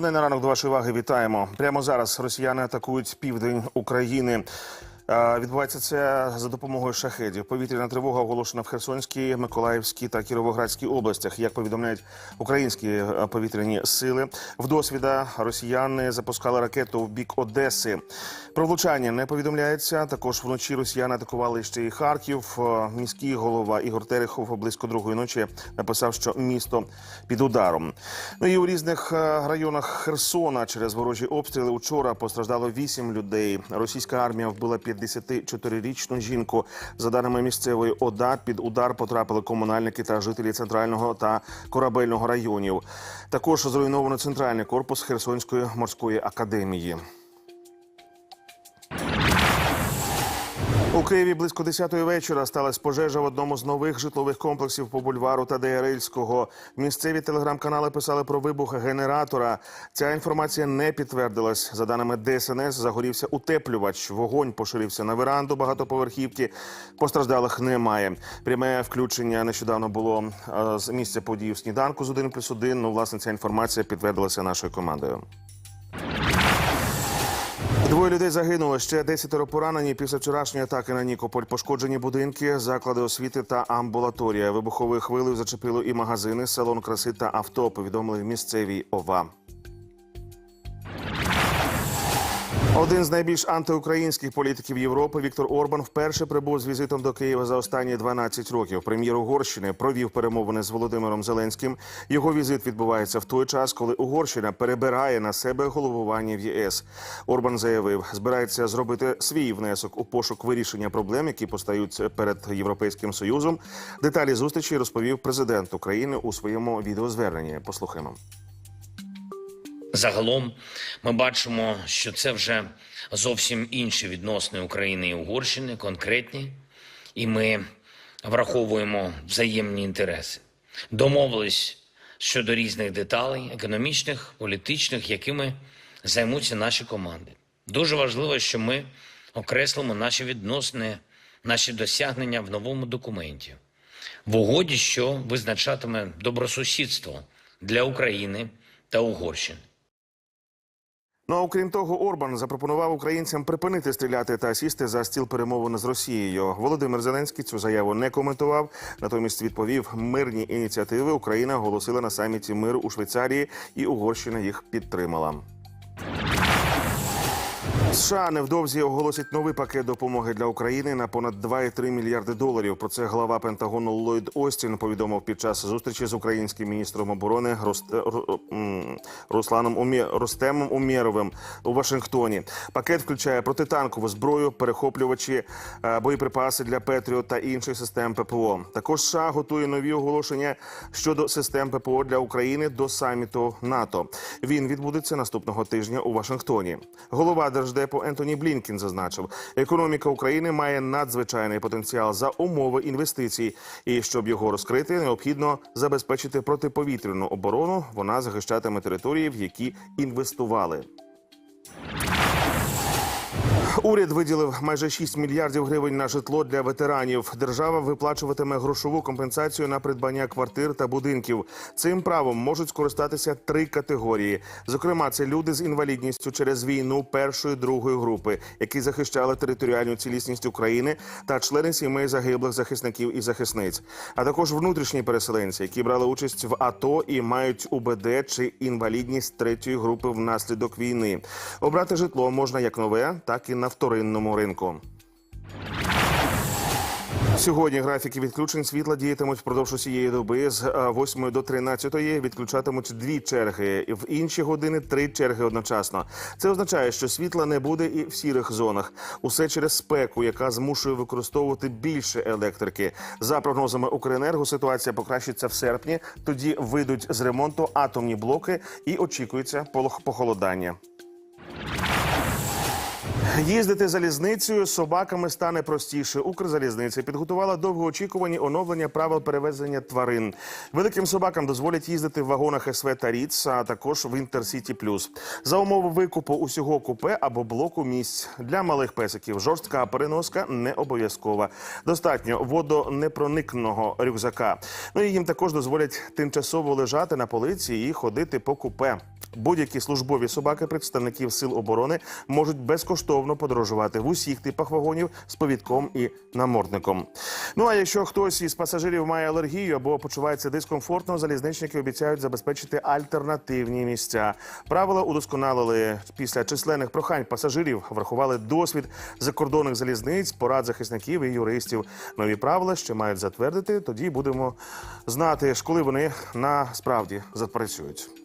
Головне на ранок до вашої уваги вітаємо. Прямо зараз росіяни атакують південь України. Відбувається це за допомогою шахедів. Повітряна тривога оголошена в Херсонській, Миколаївській та Кіровоградській областях. Як повідомляють українські е, повітряні сили, в досвіда росіяни запускали ракету в бік Одеси. Про влучання не повідомляється. Також вночі росіяни атакували ще і Харків. Е, Міський голова Ігор Терехов близько другої ночі написав, що місто під ударом. Ну і у різних е, районах Херсона через ворожі обстріли учора постраждало вісім людей. Російська армія вбила 54-річну жінку. За даними місцевої ОДА, під удар потрапили комунальники та жителі центрального та корабельного районів. Також зруйновано центральний корпус Херсонської морської академії. У Києві близько 10-ї вечора сталася пожежа в одному з нових житлових комплексів по бульвару Тадея Рильського. Місцеві телеграм-канали писали про вибух генератора. Ця інформація не підтвердилась. За даними ДСНС, загорівся утеплювач. Вогонь поширився на веранду багатоповерхівки. Постраждалих немає. Пряме включення нещодавно було е, з місця події в сніданку з 1 плюс 1. Ну, власне, ця інформація підтвердилася нашою командою. Двоє людей загинуло. Ще десятеро поранені після вчорашньої атаки на Нікополь. Пошкоджені будинки, заклади освіти та амбулаторія. Вибуховою хвилею зачепило і магазини, салон краси та авто. Повідомили в місцевій ОВА. Один з найбільш антиукраїнських політиків Європи Віктор Орбан вперше прибув з візитом до Києва за останні 12 років. Прем'єр Угорщини провів перемовини з Володимиром Зеленським. Його візит відбувається в той час, коли Угорщина перебирає на себе головування в ЄС. Орбан заявив, збирається зробити свій внесок у пошук вирішення проблем, які постають перед європейським союзом. Деталі зустрічі розповів президент України у своєму відеозверненні. Послухаємо. Загалом ми бачимо, що це вже зовсім інші відносини України і Угорщини, конкретні, і ми враховуємо взаємні інтереси. Домовились щодо різних деталей, економічних, політичних, якими займуться наші команди. Дуже важливо, що ми окреслимо наші відносини, наші досягнення в новому документі, в угоді, що визначатиме добросусідство для України та Угорщини. Ну а окрім того, Орбан запропонував українцям припинити стріляти та сісти за стіл перемовин з Росією. Володимир Зеленський цю заяву не коментував. Натомість відповів, мирні ініціативи Україна оголосила на саміті миру у Швейцарії, і Угорщина їх підтримала. США невдовзі оголосять новий пакет допомоги для України на понад 2,3 мільярди доларів. Про це глава Пентагону Ллойд Остін повідомив під час зустрічі з українським міністром оборони Рост... Русланом Умє... Ростемом Умєровим у Вашингтоні. Пакет включає протитанкову зброю, перехоплювачі, е, боєприпаси для Петріо та інших систем ППО. Також США готує нові оголошення щодо систем ППО для України до саміту НАТО. Він відбудеться наступного тижня у Вашингтоні. Голова держдепу Ентоні Блінкін зазначив, економіка України має надзвичайний потенціал за умови інвестицій, і щоб його розкрити, необхідно забезпечити протиповітряну оборону. Вона захищатиме території, в які інвестували. Уряд виділив майже 6 мільярдів гривень на житло для ветеранів. Держава виплачуватиме грошову компенсацію на придбання квартир та будинків. Цим правом можуть скористатися три категорії. Зокрема, це люди з інвалідністю через війну першої другої групи, які захищали територіальну цілісність України та члени сімей загиблих захисників і захисниць, а також внутрішні переселенці, які брали участь в АТО і мають УБД чи інвалідність третьої групи внаслідок війни. Обрати житло можна як нове, так і на вторинному ринку. Сьогодні графіки відключень світла діятимуть впродовж усієї доби з е, 8 до 13 відключатимуть дві черги. В інші години три черги одночасно. Це означає, що світла не буде і в сірих зонах. Усе через спеку, яка змушує використовувати більше електрики. За прогнозами Укренерго, ситуація покращиться в серпні. Тоді вийдуть з ремонту атомні блоки і очікується похолодання. Їздити залізницею з собаками стане простіше. Укрзалізниця підготувала довгоочікувані оновлення правил перевезення тварин. Великим собакам дозволять їздити в вагонах СВ та РІЦ, а також в Інтерсіті Плюс. За умови викупу усього купе або блоку місць для малих песиків. Жорстка переноска не обов'язкова. Достатньо водонепроникного рюкзака. Ну і їм також дозволять тимчасово лежати на полиці і ходити по купе. Будь-які службові собаки представників сил оборони можуть безкоштовно подорожувати в усіх типах вагонів з повідком і намордником. Ну а якщо хтось із пасажирів має алергію або почувається дискомфортно, залізничники обіцяють забезпечити альтернативні місця. Правила удосконалили після численних прохань пасажирів, врахували досвід закордонних залізниць, порад захисників і юристів. Нові правила ще мають затвердити. Тоді будемо знати, коли вони насправді запрацюють.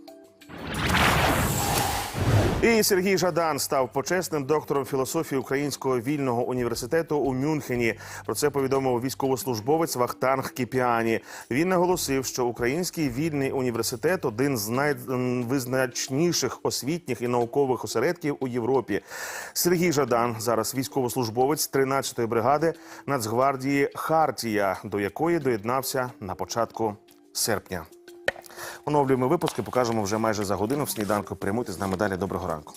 І Сергій Жадан став почесним доктором філософії Українського вільного університету у Мюнхені. Про це повідомив військовослужбовець Вахтанг Кіпіані. Він наголосив, що Український вільний університет один з найвизначніших освітніх і наукових осередків у Європі. Сергій Жадан зараз військовослужбовець 13-ї бригади Нацгвардії Хартія, до якої доєднався на початку серпня. Оновлюємо випуски, покажемо вже майже за годину в сніданку. Прямуйте з нами далі. Доброго ранку.